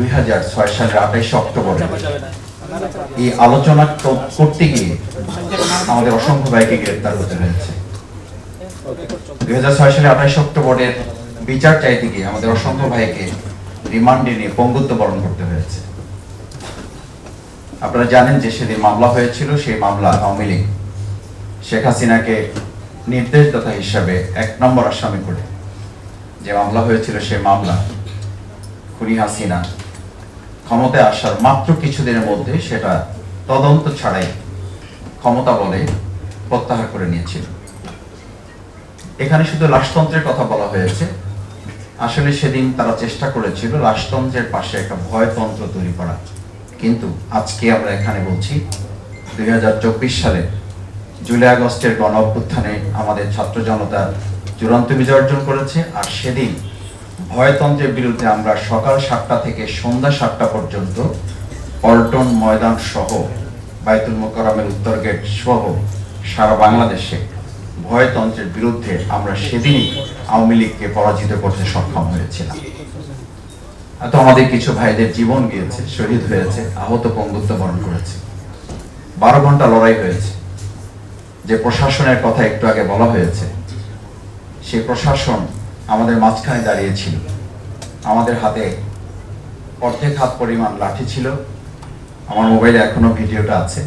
দুই হাজার ছয় সালের আঠাইশে অক্টোবরে এই আলোচনা করতে গিয়ে আমাদের অসংখ্য ভাইকে গ্রেপ্তার হতে হয়েছে। দুই হাজার ছয় সালে আঠাইশে অক্টোবরের বিচার চাইতে গিয়ে আমাদের অসংখ্য ভাইকে রিমান্ডে নিয়ে পঙ্গুত্ব বরণ করতে হয়েছে। আপনারা জানেন যে সেদিন মামলা হয়েছিল সেই মামলা আওয়ামী লীগ। শেখ হাসিনাকে নির্দেশদাতা হিসাবে এক নম্বর আসামি করে যে মামলা হয়েছিল সেই মামলা খুনি হাসিনা। ক্ষমতায় আসার মাত্র কিছুদিনের মধ্যে সেটা তদন্ত ছাড়াই ক্ষমতা বলে প্রত্যাহার করে নিয়েছিল। এখানে শুধু লাশতন্ত্রের কথা বলা হয়েছে। আসলে সেদিন তারা চেষ্টা করেছিল রাজতন্ত্রের পাশে একটা ভয়তন্ত্র তৈরি করা। কিন্তু আজকে আমরা এখানে বলছি, দুই হাজার চব্বিশ সালে জুলাই আগস্টের গণ অভ্যুত্থানে আমাদের ছাত্র জনতা চূড়ান্ত বিজয় অর্জন করেছে। আর সেদিন ভয়তন্ত্রের বিরুদ্ধে আমরা সকাল সাতটা থেকে সন্ধ্যা সাতটা পর্যন্ত পল্টন ময়দান সহ বাইতুল মোকারমের উত্তর গেট সহ সারা বাংলাদেশে ভয়তন্ত্রের বিরুদ্ধে আমরা সেদিনই আওয়ামী লীগকে পরাজিত করতে সক্ষম হয়েছিলাম। তো আমাদের কিছু ভাইদের জীবন গিয়েছে, শহীদ হয়েছে, আহত পঙ্গুত্ব বরণ করেছে। বারো ঘণ্টা লড়াই হয়েছে। যে প্রশাসনের কথা একটু আগে বলা হয়েছে, সেই প্রশাসন আমাদের মাঝখানে দাঁড়িয়েছিল আমাদের হাতে অর্ধেক হাত পরিমাণ লাঠি ছিল। আমার মোবাইলে এখনও ভিডিওটা আছে।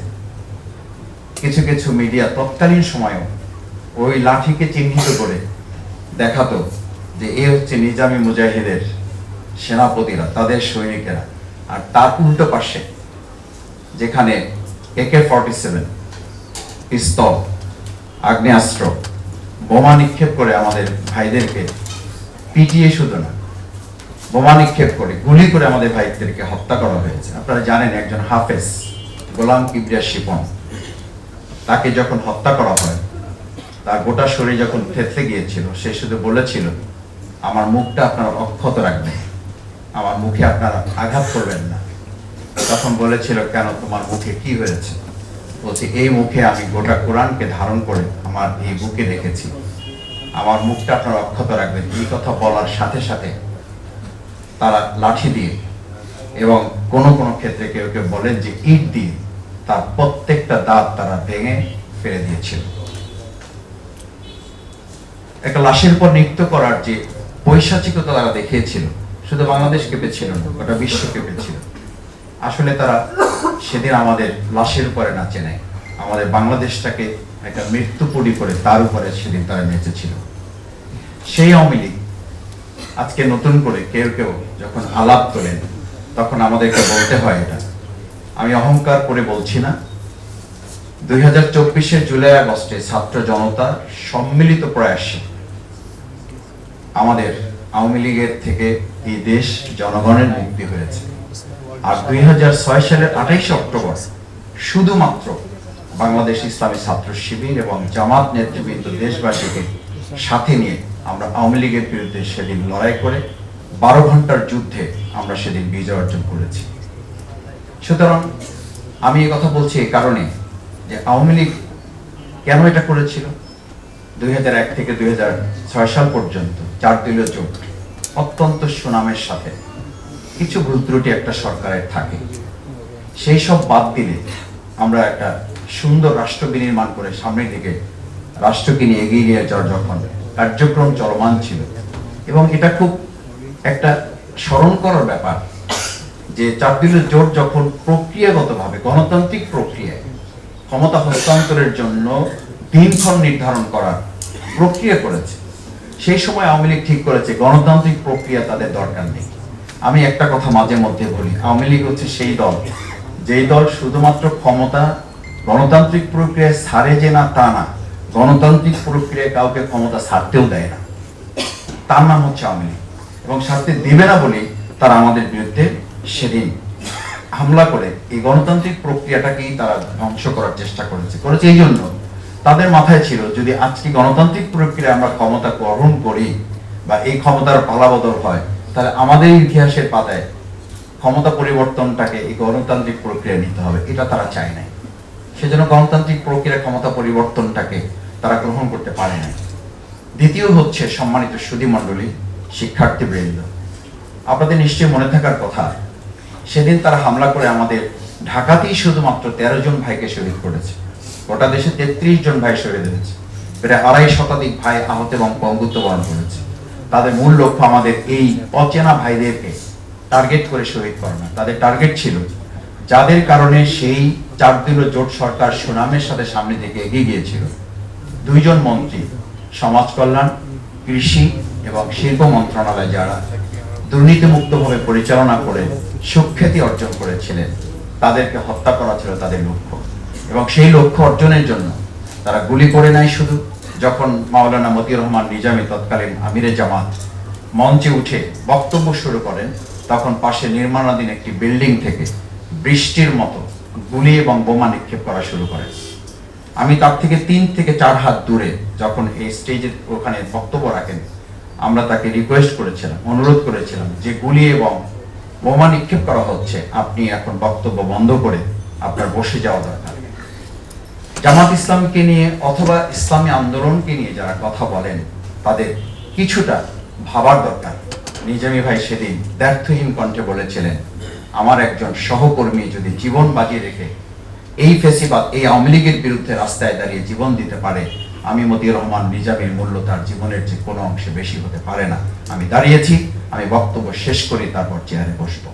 কিছু কিছু মিডিয়া তৎকালীন সময়েও ওই লাঠিকে চিহ্নিত করে দেখাতো যে এ হচ্ছে নিজামী মুজাহিদের সেনাপতিরা, তাদের সৈনিকেরা। আর তার উল্টো পাশে, যেখানে একে ফর্টি সেভেন পিস্তল, আগ্নেয়াস্ত্র, বোমা নিক্ষেপ করে আমাদের ভাইদেরকে পিটিয়ে শুধু না, বোমা নিক্ষেপ করে, গুলি করে আমাদের ভাইদেরকে হত্যা করা হয়েছে। আপনারা জানেন একজন হাফেজ, গোলাম কিবরিয়া শিপন, তাকে যখন হত্যা করা হয়, তার গোটা শরীর যখন থেতলে গিয়েছিল, সে শুধু বলেছিল, আমার মুখটা আপনারা অক্ষত রাখবেন, আমার মুখে আপনারা আঘাত করবেন না। তখন বলেছিল, কেন, তোমার মুখে কি হয়েছে? বলছি, এই মুখে আমি গোটা কোরআনকে ধারণ করে আমার এই বুকে রেখেছি। আমার মুখটা আপনারা অক্ষত রাখবেন। এই কথা বলার সাথে সাথে তারা লাঠি দিয়ে এবং কোন কোন ক্ষেত্রে কেউ কেউ বলেন যে ইট দিয়ে তার প্রত্যেকটা দাঁত তারা ভেঙে ফেলে দিয়েছিল। একটা লাশের পর নৃত্য করার যে পৈশাচিকতা তারা দেখিয়েছিল, শুধু বাংলাদেশ কেঁপেছিল না, গোটা বিশ্ব কেঁপেছিল আসলে তারা সেদিন আমাদের লাশের উপরে নাচে নেয় আমাদের বাংলাদেশটাকে একটা মৃত্যু মৃত্যুপুরি করে তার উপরে সেদিন তারা নেচেছিল সেই আওয়ামী আজকে নতুন করে কেউ কেউ যখন আলাপ তোলেন, তখন আমাদেরকে বলতে হয় এটা। আমি অহংকার করে বলছি না। দুই হাজার চব্বিশে জুলাই আগস্টে ছাত্র জনতা সম্মিলিত প্রয়াসে আমাদের আওয়ামী লীগের থেকে এই দেশ জনগণের মুক্তি হয়েছে। আর দুই হাজার ছয় সালের আঠাইশে অক্টোবর শুধুমাত্র বাংলাদেশ ইসলামী ছাত্র শিবির এবং জামাত নেতৃবৃন্দ দেশবাসীকে সাথে নিয়ে আমরা আওয়ামী লীগের বিরুদ্ধে সেদিন লড়াই করে বারো ঘণ্টার যুদ্ধে আমরা সেদিন বিজয় অর্জন করেছি। সুতরাং আমি এই কথা বলছি এই কারণে যে আওয়ামী লীগ কেন এটা করেছিল? দুই থেকে দুই হাজার ছয় সাল পর্যন্ত চার দলীয় জোট অত্যন্ত সুনামের সাথে কিছু ভুল একটা সরকারের থাকে। সেই সব বাদ দিলে আমরা একটা সুন্দর রাষ্ট্র বিনির্মাণ করে সামনের দিকে রাষ্ট্রকে নিয়ে এগিয়ে নিয়ে যাওয়ার যখন কার্যক্রম চলমান ছিল, এবং এটা খুব একটা স্মরণ করার ব্যাপার যে চারদিনের জোট যখন প্রক্রিয়াগতভাবে, গণতান্ত্রিক প্রক্রিয়ায় ক্ষমতা হস্তান্তরের জন্য দিনক্ষণ নির্ধারণ করার প্রক্রিয়া করেছে, সেই সময় আওয়ামী লীগ ঠিক করেছে, গণতান্ত্রিক প্রক্রিয়া তাদের দরকার নেই। আমি একটা কথা মাঝে মধ্যে বলি, আওয়ামী লীগ হচ্ছে সেই দল, যেই দল শুধুমাত্র ক্ষমতা গণতান্ত্রিক প্রক্রিয়ায় সারে যে না তা না, গণতান্ত্রিক প্রক্রিয়ায় কাউকে ক্ষমতা সারতেও দেয় না। তার নাম হচ্ছে আওয়ামী লীগ। এবং ছাড়তে দেবে না বলে তারা আমাদের বিরুদ্ধে সেদিন হামলা করে এই গণতান্ত্রিক প্রক্রিয়াটাকেই তারা ধ্বংস করার চেষ্টা করেছে। করেছে এই জন্য তাদের মাথায় ছিল, যদি আজকে গণতান্ত্রিক প্রক্রিয়া আমরা ক্ষমতা গ্রহণ করি বা এই ক্ষমতার পালাবদল হয়, তাহলে আমাদের ইতিহাসের পাতায় ক্ষমতা পরিবর্তনটাকে এই গণতান্ত্রিক প্রক্রিয়া নিতে হবে। এটা তারা চায় নাই। সেজন্য গণতান্ত্রিক প্রক্রিয়া ক্ষমতা পরিবর্তনটাকে তারা গ্রহণ করতে পারে নাই। দ্বিতীয় হচ্ছে সম্মানিত সুধী মণ্ডলী শিক্ষার্থী বৃন্দ। আপনাদের নিশ্চয়ই মনে থাকার কথা, সেদিন তারা হামলা করে আমাদের ঢাকাতেই শুধুমাত্র তেরো জন ভাইকে শহীদ করেছে। গোটা দেশে তেত্রিশ জন ভাই শহীদ হয়েছে। প্রায় আড়াই শতাধিক ভাই আহত এবং পঙ্গুত্ব বরণ করেছে। তাদের মূল লক্ষ্য আমাদের এই অচেনা ভাইদেরকে টার্গেট করে শহীদ করে। না তাদের টার্গেট ছিল যাদের কারণে সেই চার দিনের জোট সরকার সুনামের সাথে সামনে থেকে এগিয়ে গিয়েছিল। দুইজন মন্ত্রী, সমাজ কল্যাণ, কৃষি এবং শিল্প মন্ত্রণালয় যারা দুর্নীতিমুক্তভাবে পরিচালনা করে সুখ্যাতি অর্জন করেছিলেন, তাদেরকে হত্যা করা ছিল তাদের লক্ষ্য। এবং সেই লক্ষ্য অর্জনের জন্য তারা গুলি করে নাই শুধু। যখন মাওলানা মতিউর রহমান নিজামী তৎকালীন আমিরে জামাত মঞ্চে উঠে বক্তব্য শুরু করেন, তখন পাশে নির্মাণাধীন একটি বিল্ডিং থেকে বৃষ্টির মতো গুলি এবং বোমা নিক্ষেপ করা শুরু করে। আমি তার থেকে তিন থেকে চার হাত দূরে যখন এই স্টেজের ওখানে বক্তব্য রাখেন, আমরা তাকে রিকোয়েস্ট করেছিলাম, অনুরোধ করেছিলাম যে গুলি এবং বোমা নিক্ষেপ করা হচ্ছে, আপনি এখন বক্তব্য বন্ধ করে আপনার বসে যাওয়া দরকার। জামাত ইসলামকে নিয়ে অথবা ইসলামী আন্দোলনকে নিয়ে যারা কথা বলেন, তাদের কিছুটা ভাবার দরকার। নিজামী ভাই সেদিন ব্যর্থহীন কণ্ঠে বলেছিলেন আমার একজন সহকর্মী যদি জীবন বাজিয়ে রেখে এই ফেসিবাদ, এই আওয়ামী লীগের বিরুদ্ধে রাস্তায় দাঁড়িয়ে জীবন দিতে পারে, আমি মতিউর রহমান নিজামের মূল্য তার জীবনের যে কোনো অংশে বেশি হতে পারে না। আমি দাঁড়িয়েছি, আমি বক্তব্য শেষ করি, তারপর চেয়ারে বসবো।